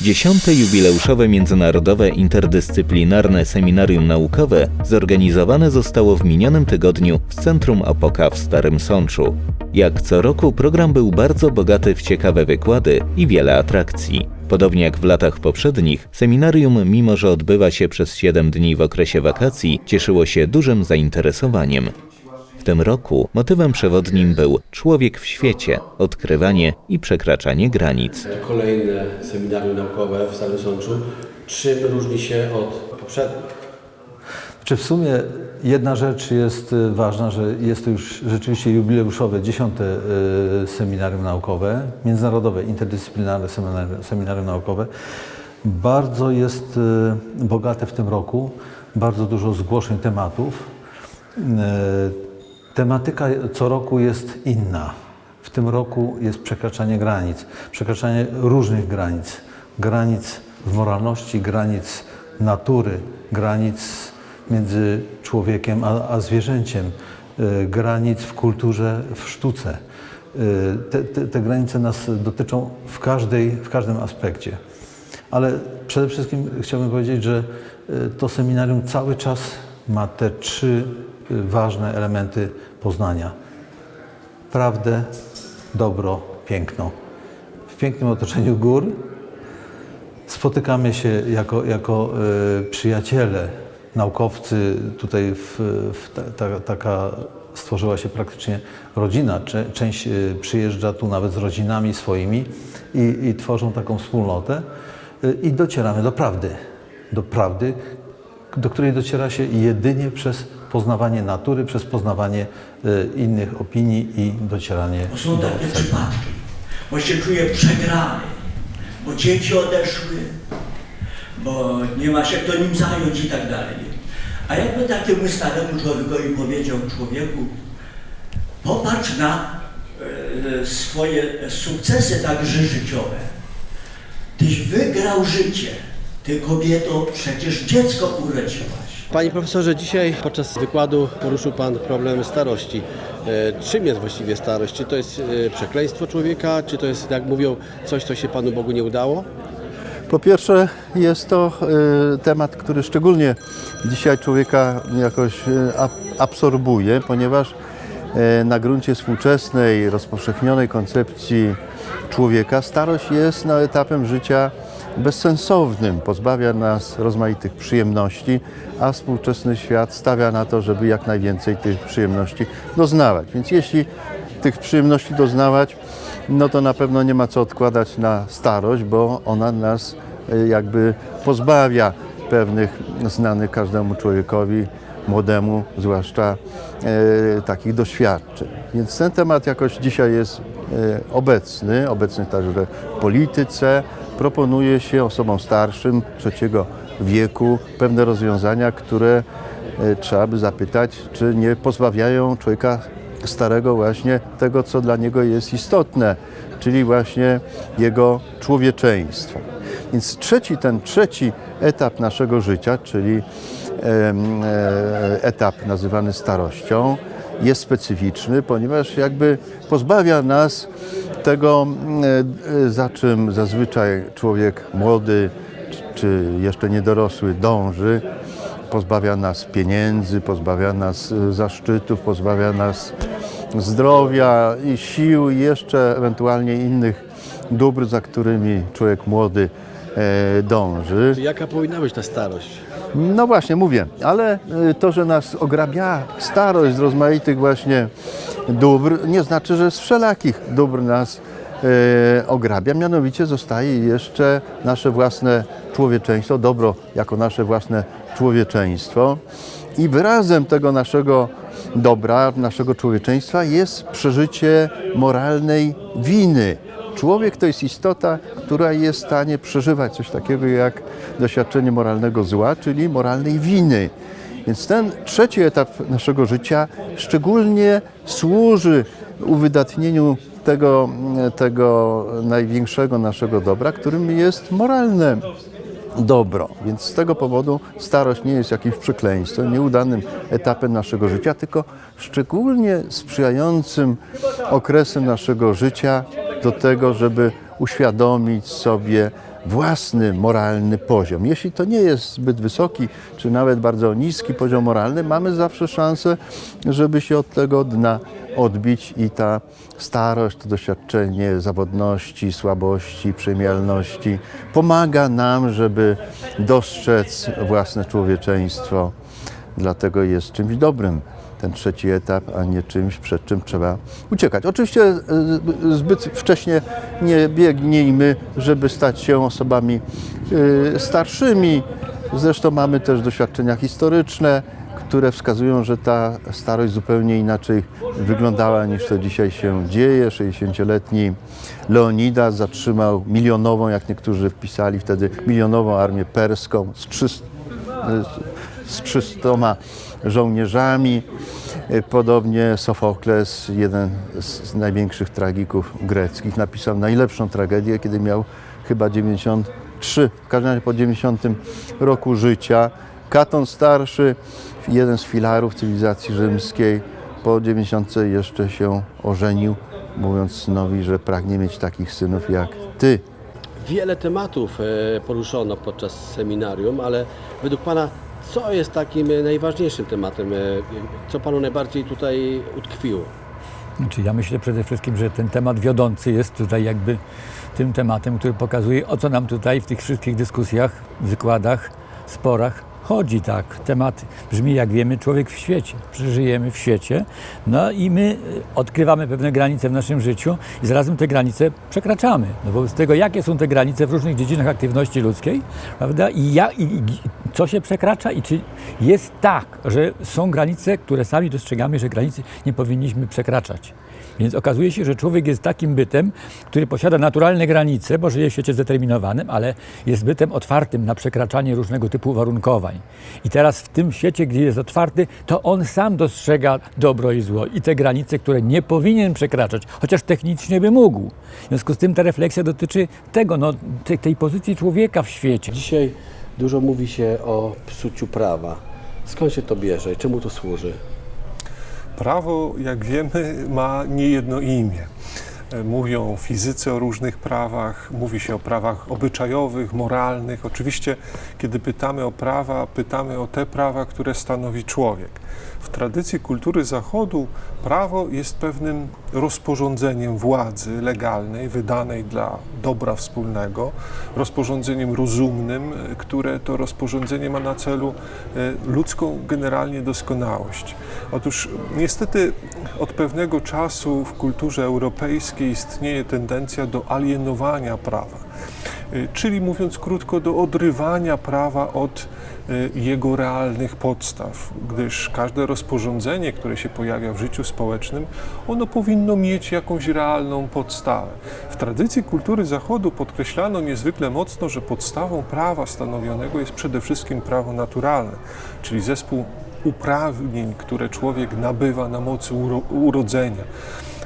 Dziesiąte jubileuszowe międzynarodowe interdyscyplinarne seminarium naukowe zorganizowane zostało w minionym tygodniu w Centrum Opoka w Starym Sączu. Jak co roku program był bardzo bogaty w ciekawe wykłady i wiele atrakcji. Podobnie jak w latach poprzednich, seminarium, mimo że odbywa się przez 7 dni w okresie wakacji, cieszyło się dużym zainteresowaniem. W tym roku motywem przewodnim był Człowiek w świecie, odkrywanie i przekraczanie granic. To kolejne seminarium naukowe w Starym Sączu. Czym różni się od poprzednich? Czy w sumie jedna rzecz jest y, ważna, że jest to już rzeczywiście jubileuszowe, dziesiąte y, seminarium naukowe, międzynarodowe, interdyscyplinarne seminarium, seminarium naukowe. Bardzo jest y, bogate w tym roku, bardzo dużo zgłoszeń tematów. Tematyka co roku jest inna. W tym roku jest przekraczanie granic, przekraczanie różnych granic, granic w moralności, granic natury, granic między człowiekiem a, a zwierzęciem, y, granic w kulturze, w sztuce. Y, Te, te, te granice nas dotyczą w, każdej, w każdym aspekcie. Ale przede wszystkim chciałbym powiedzieć, że y, to seminarium cały czas ma te trzy ważne elementy poznania. Prawdę, dobro, piękno. W pięknym otoczeniu gór spotykamy się jako, jako y, przyjaciele, naukowcy. Tutaj w, w ta, ta, taka stworzyła się praktycznie rodzina. Część y, przyjeżdża tu nawet z rodzinami swoimi i, i tworzą taką wspólnotę. Y, I docieramy do prawdy. Do prawdy, do której dociera się jedynie przez poznawanie natury, przez poznawanie y, innych opinii i docieranie Bo są do takie sedna. przypadki, bo się czuje przegrany, bo dzieci odeszły, bo nie ma się kto nim zająć i tak dalej. A jakby takiemu staremu człowiekowi powiedział, człowieku, popatrz na e, swoje sukcesy także życiowe. Tyś wygrał życie, ty kobieto przecież dziecko urodziłaś. Panie profesorze, dzisiaj podczas wykładu poruszył Pan problem starości. E, Czym jest właściwie starość? Czy to jest e, przekleństwo człowieka, czy to jest, jak mówią, coś, co się Panu Bogu nie udało? Po pierwsze, jest to e, temat, który szczególnie dzisiaj człowieka jakoś ab- absorbuje, ponieważ na gruncie współczesnej, rozpowszechnionej koncepcji człowieka starość jest no, etapem życia bezsensownym, pozbawia nas rozmaitych przyjemności, a współczesny świat stawia na to, żeby jak najwięcej tych przyjemności doznawać. Więc jeśli tych przyjemności doznawać, no to na pewno nie ma co odkładać na starość, bo ona nas e, jakby pozbawia pewnych znanych każdemu człowiekowi, młodemu zwłaszcza, e, takich doświadczeń. Więc ten temat jakoś dzisiaj jest e, obecny, obecny także w polityce. Proponuje się osobom starszym trzeciego wieku pewne rozwiązania, które e, trzeba by zapytać, czy nie pozbawiają człowieka starego właśnie tego, co dla niego jest istotne, czyli właśnie jego człowieczeństwo. Więc trzeci, ten trzeci etap naszego życia, czyli e, etap nazywany starością, jest specyficzny, ponieważ jakby pozbawia nas tego, e, e, za czym zazwyczaj człowiek młody czy- czy jeszcze niedorosły dąży, pozbawia nas pieniędzy, pozbawia nas e, zaszczytów, pozbawia nas zdrowia i sił i jeszcze ewentualnie innych dóbr, za którymi człowiek młody e, dąży. Jaka powinna być ta starość? No właśnie, mówię, ale y, to, że nas ograbia starość z rozmaitych właśnie dóbr, nie znaczy, że z wszelakich dóbr nas y, ograbia. Mianowicie zostaje jeszcze nasze własne człowieczeństwo, dobro jako nasze własne człowieczeństwo. I wyrazem tego naszego dobra, naszego człowieczeństwa jest przeżycie moralnej winy. Człowiek to jest istota, która jest w stanie przeżywać coś takiego jak doświadczenie moralnego zła, czyli moralnej winy. Więc ten trzeci etap naszego życia szczególnie służy uwydatnieniu tego, tego największego naszego dobra, którym jest moralne dobro. Więc z tego powodu starość nie jest jakimś przekleństwem, nieudanym etapem naszego życia, tylko szczególnie sprzyjającym okresem naszego życia do tego, żeby uświadomić sobie własny moralny poziom. Jeśli to nie jest zbyt wysoki, czy nawet bardzo niski poziom moralny, mamy zawsze szansę, żeby się od tego dna odbić i ta starość, to doświadczenie zawodności, słabości, przemijalności pomaga nam, żeby dostrzec własne człowieczeństwo. Dlatego jest czymś dobrym ten trzeci etap, a nie czymś, przed czym trzeba uciekać. Oczywiście e, zbyt wcześnie nie biegnijmy, żeby stać się osobami e, starszymi. Zresztą mamy też doświadczenia historyczne, które wskazują, że ta starość zupełnie inaczej wyglądała niż to dzisiaj się dzieje. 60-letni Leonidas zatrzymał milionową, jak niektórzy wpisali wtedy, milionową armię perską z 300, z 300 żołnierzami. Podobnie Sofokles, jeden z największych tragików greckich, napisał najlepszą tragedię, kiedy miał chyba 93, w każdym razie po 90 roku życia. Katon starszy, jeden z filarów cywilizacji rzymskiej, po 90 jeszcze się ożenił, mówiąc synowi, że pragnie mieć takich synów jak ty. Wiele tematów e, poruszono podczas seminarium, ale według Pana co jest takim e, najważniejszym tematem? e, Co Panu najbardziej tutaj utkwiło? Znaczy, ja myślę przede wszystkim, że ten temat wiodący jest tutaj jakby tym tematem, który pokazuje, o co nam tutaj w tych wszystkich dyskusjach, wykładach, sporach chodzi. Tak, temat brzmi, jak wiemy, człowiek w świecie. Żyjemy w świecie, no i my y, odkrywamy pewne granice w naszym życiu i zarazem te granice przekraczamy. No wobec tego, jakie są te granice w różnych dziedzinach aktywności ludzkiej, prawda? I, ja, i, i co się przekracza i czy jest tak, że są granice, które sami dostrzegamy, że granicy nie powinniśmy przekraczać. Więc okazuje się, że człowiek jest takim bytem, który posiada naturalne granice, bo żyje w świecie zdeterminowanym, ale jest bytem otwartym na przekraczanie różnego typu uwarunkowań. I teraz w tym świecie, gdzie jest otwarty, to on sam dostrzega dobro i zło i te granice, które nie powinien przekraczać, chociaż technicznie by mógł. W związku z tym ta refleksja dotyczy tego, no, tej, tej pozycji człowieka w świecie. Dzisiaj dużo mówi się o psuciu prawa. Skąd się to bierze i czemu to służy? Prawo, jak wiemy, ma niejedno imię. E, Mówią o fizyce, o różnych prawach, mówi się o prawach obyczajowych, moralnych. Oczywiście, kiedy pytamy o prawa, pytamy o te prawa, które stanowi człowiek. W tradycji kultury Zachodu prawo jest pewnym rozporządzeniem władzy legalnej, wydanej dla dobra wspólnego, rozporządzeniem rozumnym, które to rozporządzenie ma na celu e, ludzką generalnie doskonałość. Otóż niestety od pewnego czasu w kulturze europejskiej istnieje tendencja do alienowania prawa, czyli mówiąc krótko, do odrywania prawa od y, jego realnych podstaw, gdyż każde rozporządzenie, które się pojawia w życiu społecznym, ono powinno mieć jakąś realną podstawę. W tradycji kultury Zachodu podkreślano niezwykle mocno, że podstawą prawa stanowionego jest przede wszystkim prawo naturalne, czyli zespół uprawnień, które człowiek nabywa na mocy uro- urodzenia.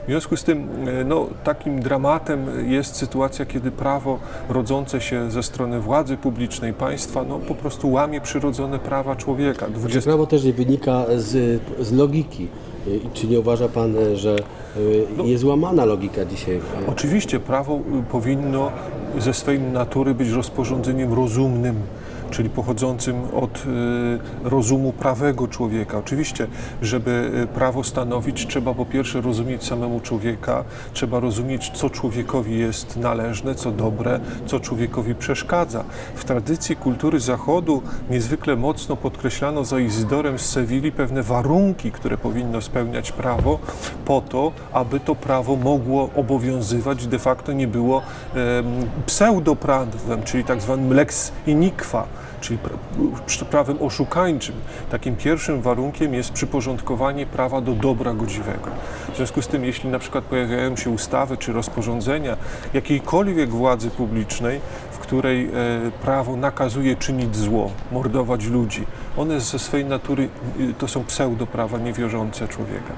W związku z tym e, no, takim dramatem jest sytuacja, kiedy prawo rodzące się ze strony władzy publicznej, państwa, no, po prostu łamie przyrodzone prawa człowieka. Czy 20 prawo też nie wynika z, z logiki? Czy nie uważa Pan, że y, jest łamana logika dzisiaj? Oczywiście prawo powinno ze swej natury być rozporządzeniem rozumnym, czyli pochodzącym od y, rozumu prawego człowieka. Oczywiście, żeby y, prawo stanowić, trzeba po pierwsze rozumieć samemu człowieka, trzeba rozumieć, co człowiekowi jest należne, co dobre, co człowiekowi przeszkadza. W tradycji kultury Zachodu niezwykle mocno podkreślano za Izydorem z Sewilli pewne warunki, które powinno spełniać prawo, po to, aby to prawo mogło obowiązywać, de facto nie było em, pseudoprawem, czyli tak zwanym lex iniqua, czyli pra- prawem oszukańczym. Takim pierwszym warunkiem jest przyporządkowanie prawa do dobra godziwego. W związku z tym, jeśli na przykład pojawiają się ustawy czy rozporządzenia jakiejkolwiek władzy publicznej, której e, prawo nakazuje czynić zło, mordować ludzi, one ze swej natury y, to są pseudoprawa niewiążące człowieka.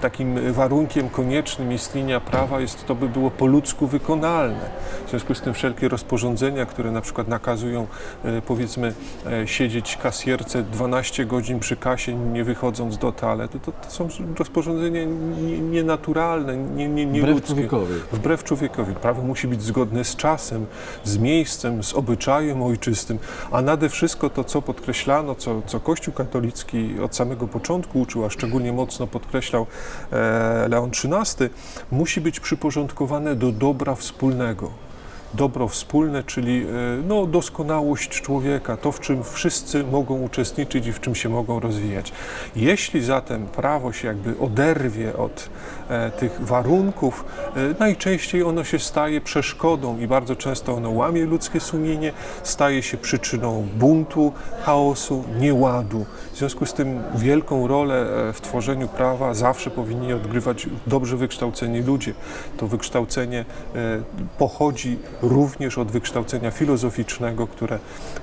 Takim y, warunkiem koniecznym istnienia prawa jest to, by było po ludzku wykonalne. W związku z tym wszelkie rozporządzenia, które na przykład nakazują e, powiedzmy e, siedzieć kasjerce 12 godzin przy kasie, nie wychodząc do toalety, to, to są rozporządzenia nie- nienaturalne, nie, nie, nie Wbrew ludzkie. człowiekowi. Wbrew człowiekowi. Prawo musi być zgodne z czasem, z miejscem, miejscem, z obyczajem ojczystym, a nade wszystko to, co podkreślano, co, co Kościół katolicki od samego początku uczył, a szczególnie mocno podkreślał e, Leon XIII, musi być przyporządkowane do dobra wspólnego dobro wspólne, czyli e, no, doskonałość człowieka, to w czym wszyscy mogą uczestniczyć i w czym się mogą rozwijać. Jeśli zatem prawo się jakby oderwie od e, tych warunków, e, najczęściej ono się staje przeszkodą i bardzo często ono łamie ludzkie sumienie, staje się przyczyną buntu, chaosu, nieładu. W związku z tym wielką rolę w tworzeniu prawa zawsze powinni odgrywać dobrze wykształceni ludzie. To wykształcenie pochodzi również od wykształcenia filozoficznego, które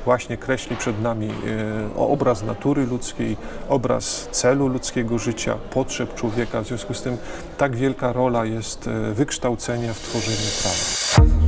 właśnie kreśli przed nami e, obraz natury ludzkiej, obraz celu ludzkiego życia, potrzeb człowieka. W związku z tym tak wielka rola jest e, wykształcenia w tworzeniu prawa.